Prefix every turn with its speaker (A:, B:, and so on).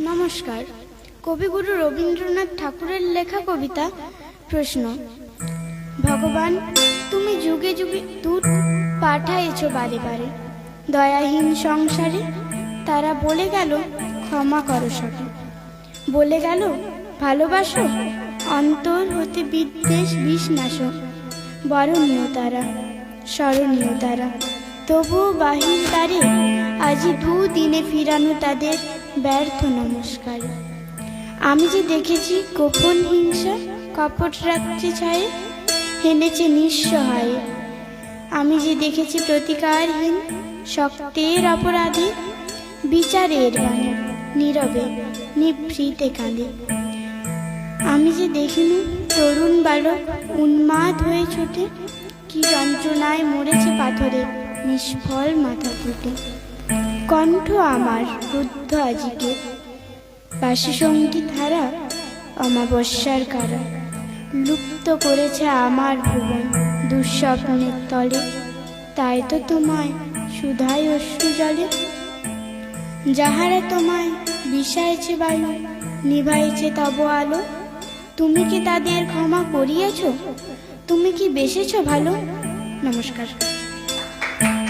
A: নমস্কার। কবিগুরু রবীন্দ্রনাথ ঠাকুরের লেখা কবিতা প্রশ্ন। ভগবান, তুমি যুগে যুগে দূত পাঠাইছ বারে বারে। দয়াহীন সংসারে তারা বলে গেল, ক্ষমা করো সবে। বলে গেল, ভালোবাসো, অন্তর হতে বিদ্বেষ বিষ বরণীয় তারা, স্মরণীয় তারা। তবুও বাহির দ্বারে আজি দুদিনে ফিরানো তাদের ব্যর্থ নমস্কার। আমি যে দেখেছি গোপন হিংসা কপট রাত্রি ছায়ে হেনেছে নিঃসহায়ে আমি যে দেখেছি প্রতিকারহীন শক্তের অপরাধে, বিচারের বাণী নীরবে, নিভৃতে কাঁদে। আমি যে দেখিনি তরুণ বালক উন্মাদ হয়ে ছোটে, কি যন্ত্রণায় মরেছে পাথরে নিষ্ফল মাথা ফুটে। কণ্ঠ আমার রুদ্ধ আজিকে। পাশে সংগীত হারা অমাবস্যার কারা। লুপ্ত করেছে আমার ভুবন দুঃস্বপ্নের তলে। তাই তো তোমায় সুধায় অশ্রু জলে। যাহারা তোমায় বিষাইছে বায়ু, নিভাইছে তব আলো। তুমি কি তাদের ক্ষমা করিয়েছ? তুমি কি বেসেছ ভালো? নমস্কার।